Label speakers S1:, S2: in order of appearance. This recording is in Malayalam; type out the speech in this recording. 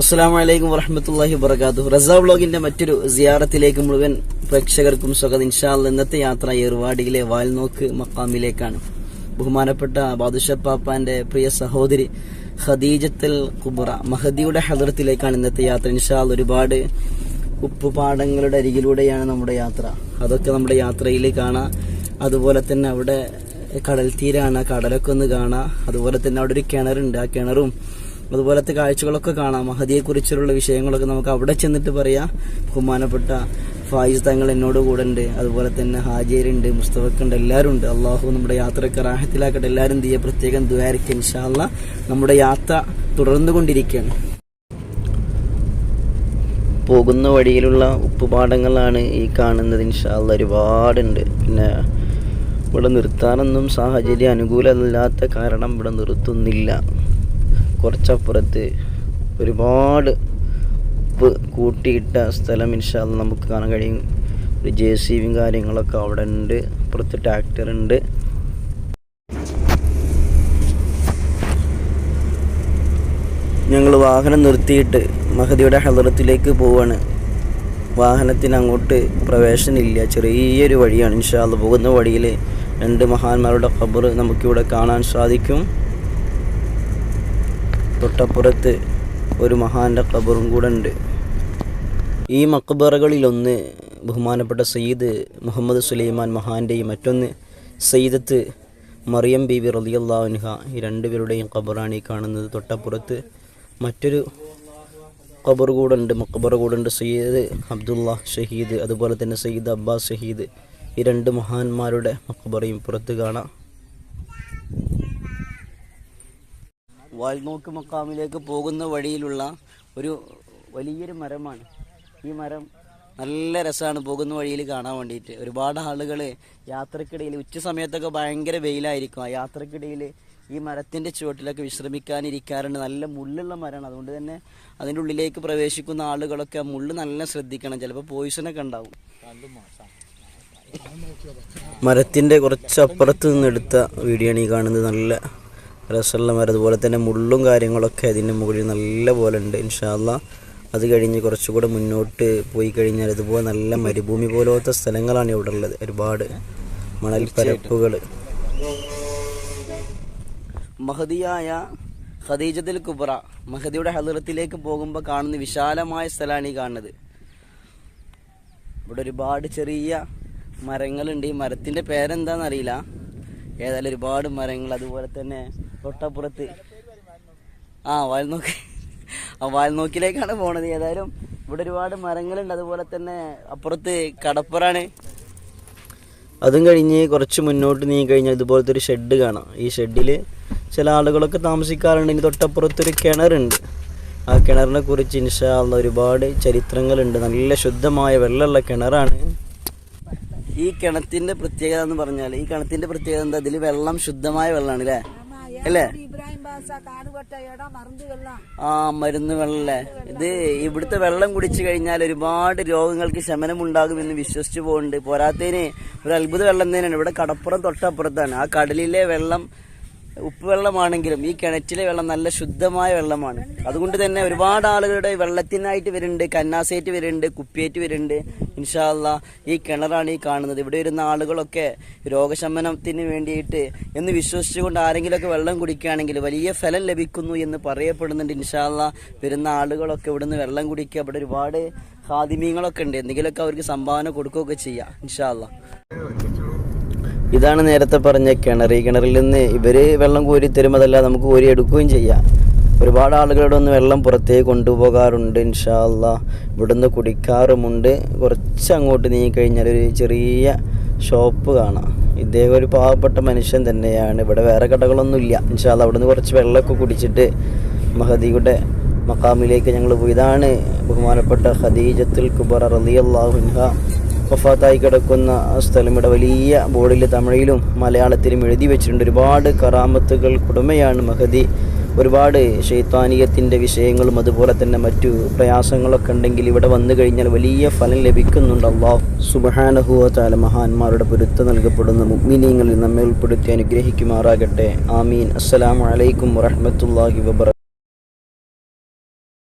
S1: അസ്സാം വലൈക്കും വറഹമത്തല്ലാഹി വർക്കാത്തു റസ വ്ളോഗിന്റെ മറ്റൊരു സിയാറത്തിലേക്ക് മുഴുവൻ പ്രേക്ഷകർക്കും സ്വാഗതം. ഇൻഷാൽ ഇന്നത്തെ യാത്ര ഏർവാടിയിലെ വാൽനോക്ക് മക്കാമിലേക്കാണ്. ബഹുമാനപ്പെട്ട ബാദുഷപ്പാപ്പാന്റെ പ്രിയ സഹോദരി ഖദീജത്തൽ കുബറ മഹദിയുടെ ഹദർത്തിലേക്കാണ് ഇന്നത്തെ യാത്ര. ഇൻഷാൽ ഒരുപാട് ഉപ്പുപാടങ്ങളുടെ അരികിലൂടെയാണ് നമ്മുടെ യാത്ര. അതൊക്കെ നമ്മുടെ യാത്രയിൽ കാണാം. അതുപോലെ തന്നെ അവിടെ കടൽ തീരാണ് കടലൊക്കെ ഒന്ന് കാണാം. അതുപോലെ തന്നെ അവിടെ ഒരു കിണറുണ്ട്. ആ കിണറും അതുപോലത്തെ കാഴ്ചകളൊക്കെ കാണാം. മഹദിയെക്കുറിച്ചുള്ള വിഷയങ്ങളൊക്കെ നമുക്ക് അവിടെ ചെന്നിട്ട് പറയാം. ബഹുമാനപ്പെട്ട ഫായിസ് തങ്ങൾ എന്നോട് കൂടെ ഉണ്ട്. അതുപോലെ തന്നെ ഹാജിയരുണ്ട് മുസ്തഫക്കുണ്ട് എല്ലാവരും ഉണ്ട്. അള്ളാഹു നമ്മുടെ യാത്രയൊക്കെ റാഹത്തിലാക്കട്ടെ. എല്ലാവരും എന്ത് ചെയ്യുക പ്രത്യേകം ദ്വാരിക്കുക ഇൻഷാല്ല നമ്മുടെ യാത്ര തുടർന്നുകൊണ്ടിരിക്കുകയാണ് പോകുന്ന വഴിയിലുള്ള ഉപ്പുപാടങ്ങളാണ് ഈ കാണുന്നത് ഇൻഷാല്ല ഒരുപാടുണ്ട്. പിന്നെ ഇവിടെ നിർത്താനൊന്നും സാഹചര്യം അനുകൂലമല്ലാത്ത കാരണം ഇവിടെ നിർത്തുന്നില്ല. കുറച്ചപ്പുറത്ത് ഒരുപാട് ഉപ്പ് കൂട്ടിയിട്ട സ്ഥലം ഇൻഷാൽ നമുക്ക് കാണാൻ കഴിയും. ഒരു ജെ സി ബിയും കാര്യങ്ങളൊക്കെ അവിടെ ഉണ്ട് അപ്പുറത്ത് ട്രാക്ടർ ഉണ്ട്. ഞങ്ങൾ വാഹനം നിർത്തിയിട്ട് മഹദിയുടെ ഹലറത്തിലേക്ക് പോവാണ്. വാഹനത്തിന് അങ്ങോട്ട് പ്രവേശനമില്ല. ചെറിയൊരു വഴിയാണ് ഇൻഷാല്ല പോകുന്ന വഴിയിൽ രണ്ട് മഹാന്മാരുടെ ഖബർ നമുക്കിവിടെ കാണാൻ സാധിക്കും. തൊട്ടപ്പുറത്ത് ഒരു മഹാന്റെ ഖബറും കൂടെ ഉണ്ട് ഈ മക്ബറകളിലൊന്ന് ബഹുമാനപ്പെട്ട സയ്യിദ് മുഹമ്മദ് സുലൈമാൻ മഹാന്റെയും മറ്റൊന്ന് സയ്യിദത്ത് മറിയം ബീബി റലിയല്ലാൻഹ ഈ രണ്ടുപേരുടെയും ഖബറാണ് ഈ കാണുന്നത്. തൊട്ടപ്പുറത്ത് മറ്റൊരു ഖബർ മക്ബറ കൂടെ ഉണ്ട് സയ്യിദ് അബ്ദുള്ള ഷഹീദ് അതുപോലെ തന്നെ സയ്യിദ് അബ്ബാസ് ഷഹീദ്. ഈ രണ്ട് മഹാന്മാരുടെ മക്ബറയും പുറത്ത് കാണാം. വാൽനോക്ക് മക്കാമിലേക്ക് പോകുന്ന വഴിയിലുള്ള ഒരു വലിയൊരു മരമാണ്. ഈ മരം നല്ല രസമാണ് പോകുന്ന വഴിയിൽ കാണാൻ വേണ്ടിയിട്ട്. ഒരുപാട് ആളുകൾ യാത്രക്കിടയിൽ ഉച്ച സമയത്തൊക്കെ ഭയങ്കര വെയിലായിരിക്കും. ആ യാത്രക്കിടയിൽ ഈ മരത്തിന്റെ ചുവട്ടിലൊക്കെ വിശ്രമിക്കാനിരിക്കാറുണ്ട്. നല്ല മുള്ളുള്ള മരമാണ്. അതുകൊണ്ട് തന്നെ അതിന്റെ ഉള്ളിലേക്ക് പ്രവേശിക്കുന്ന ആളുകളൊക്കെ ആ മുള്ള് നല്ല ശ്രദ്ധിക്കണം. ചിലപ്പോൾ പോയിസണൊക്കെ ഉണ്ടാവും. മരത്തിന്റെ കുറച്ച് അപ്പുറത്ത് നിന്നെടുത്ത വീഡിയോ ആണ് ഈ കാണുന്നത്. നല്ല മരം അതുപോലെ തന്നെ മുള്ളും കാര്യങ്ങളൊക്കെ അതിന്റെ മുകളിൽ നല്ല പോലെ ഉണ്ട് ഇൻഷാല്ല അത് കഴിഞ്ഞ് കുറച്ചുകൂടെ മുന്നോട്ട് പോയി കഴിഞ്ഞാൽ ഇതുപോലെ നല്ല മരുഭൂമി പോലത്തെ സ്ഥലങ്ങളാണ് ഇവിടെ ഉള്ളത്. ഒരുപാട് മണൽപ്പരപ്പുകൾ. മഹദിയായ ഖദീജത്തുൽ കുബ്ര മഹദിയുടെ ഹദറത്തിലേക്ക് പോകുമ്പോൾ കാണുന്ന വിശാലമായ സ്ഥലമാണ് ഈ കാണുന്നത്. ഇവിടെ ഒരുപാട് ചെറിയ മരങ്ങളുണ്ട്. ഈ മരത്തിന്റെ പേരെന്താണെന്ന് അറിയില്ല ഏതായാലും ഒരുപാട് മരങ്ങൾ അതുപോലെ തന്നെ തൊട്ടപ്പുറത്ത്. ആ വാൽനോക്ക് ആ വാൽനോക്കിലേക്കാണ് പോണത്. ഏതായാലും ഇവിടെ ഒരുപാട് മരങ്ങളുണ്ട്. അതുപോലെ തന്നെ അപ്പുറത്ത് കടപ്പുറാണ്. അതും കഴിഞ്ഞ് കുറച്ച് മുന്നോട്ട് നീങ്ങി കഴിഞ്ഞാൽ ഇതുപോലത്തെ ഒരു ഷെഡ് കാണാം. ഈ ഷെഡിൽ ചില ആളുകളൊക്കെ താമസിക്കാറുണ്ട്. ഇനി തൊട്ടപ്പുറത്തൊരു കിണറുണ്ട്. ആ കിണറിനെ കുറിച്ച് ഇൻഷാള്ള ഒരുപാട് ചരിത്രങ്ങളുണ്ട്. നല്ല ശുദ്ധമായ വെള്ളമുള്ള കിണറാണ്. ഈ കിണത്തിന്റെ പ്രത്യേകത എന്ന് പറഞ്ഞാൽ ഈ കിണത്തിന്റെ പ്രത്യേകത എന്താ? ഇതിൽ വെള്ളം ശുദ്ധമായ വെള്ളമാണ് അല്ലേ? അല്ലേ? ആ മരുന്ന് വെള്ളല്ലേ? ഇത് ഇവിടുത്തെ വെള്ളം കുടിച്ചു കഴിഞ്ഞാൽ ഒരുപാട് രോഗങ്ങൾക്ക് ശമനം ഉണ്ടാകുമെന്ന് വിശ്വസിച്ചു പോകുന്നുണ്ട് പോരാത്തതിന് ഒരു അത്ഭുത വെള്ളം തന്നെയാണ്. ഇവിടെ കടപ്പുറം തൊട്ടപ്പുറത്താണ്. ആ കടലിലെ വെള്ളം ഉപ്പ് വെള്ളമാണെങ്കിലും ഈ കിണറ്റിലെ വെള്ളം നല്ല ശുദ്ധമായ വെള്ളമാണ്. അതുകൊണ്ട് തന്നെ ഒരുപാട് ആളുകളുടെ വെള്ളത്തിനായിട്ട് വരുന്നുണ്ട്. കന്നാസേറ്റ് വരുന്നുണ്ട് കുപ്പിയേറ്റ് വരുന്നുണ്ട്. ഇൻഷാല്ല ഈ കിണറാണ് ഈ കാണുന്നത്. ഇവിടെ വരുന്ന ആളുകളൊക്കെ രോഗശമനത്തിന് വേണ്ടിയിട്ട് എന്ന് വിശ്വസിച്ചുകൊണ്ട് ആരെങ്കിലുമൊക്കെ വെള്ളം കുടിക്കുകയാണെങ്കിൽ വലിയ ഫലം ലഭിക്കുന്നു എന്ന് പറയപ്പെടുന്നുണ്ട് ഇൻഷാല്ല വരുന്ന ആളുകളൊക്കെ ഇവിടുന്ന് വെള്ളം കുടിക്കുക. ഇവിടെ ഒരുപാട് ഹാദിമീങ്ങളൊക്കെ ഉണ്ട്. എന്തെങ്കിലുമൊക്കെ അവർക്ക് സംഭാവന കൊടുക്കുകയൊക്കെ ചെയ്യാം ഇൻഷാല്ല ഇതാണ് നേരത്തെ പറഞ്ഞ കിണർ. ഈ കിണറിൽ നിന്ന് ഇവർ വെള്ളം കോരി അതല്ല നമുക്ക് കോരി എടുക്കുകയും ചെയ്യാം. ഒരുപാട് ആളുകളുടെ ഒന്ന് വെള്ളം പുറത്തേക്ക് കൊണ്ടുപോകാറുണ്ട് ഇൻഷാല്ല ഇവിടുന്ന് കുടിക്കാറുമുണ്ട്. കുറച്ച് അങ്ങോട്ട് നീങ്ങിക്കഴിഞ്ഞാൽ ഒരു ചെറിയ ഷോപ്പ് കാണാം. ഇദ്ദേഹം ഒരു പാവപ്പെട്ട മനുഷ്യൻ തന്നെയാണ്. ഇവിടെ വേറെ കടകളൊന്നുമില്ല. ഇൻഷാല്ല അവിടുന്ന് കുറച്ച് വെള്ളമൊക്കെ കുടിച്ചിട്ട് മഹദിയുടെ മക്കാമിലേക്ക് ഞങ്ങൾ പോയി ഇതാണ് ബഹുമാനപ്പെട്ട ഖദീജത്തുൽ കുബറ റലിയല്ലാഹുൻഹ വഫാത്തായി കിടക്കുന്ന സ്ഥലം ഇവിടെ വലിയ ബോർഡിൽ തമിഴിലും മലയാളത്തിലും എഴുതി വെച്ചിട്ടുണ്ട്. ഒരുപാട് കറാമത്തുകൾ കുടുമയാണ് മഹദി. ഒരുപാട് ശൈത്താനീയത്തിന്റെ വിഷയങ്ങളും അതുപോലെ തന്നെ മറ്റു പ്രയാസങ്ങളൊക്കെ ഉണ്ടെങ്കിൽ ഇവിടെ വന്നു കഴിഞ്ഞാൽ വലിയ ഫലം ലഭിക്കുന്നുണ്ട്. അള്ളാഹു സുബഹാനഹുവ താല മഹാന്മാരുടെ പൊരുത്തം നൽകപ്പെടുന്ന. മുഗ്മിനീങ്ങളിൽ നമ്മെ ഉൾപ്പെടുത്തി അനുഗ്രഹിക്കുമാറാകട്ടെ. ആമീൻ. അസ്സലാമു അലൈക്കും വറഹ്മത്തുള്ളാഹി വബറകാതുഹു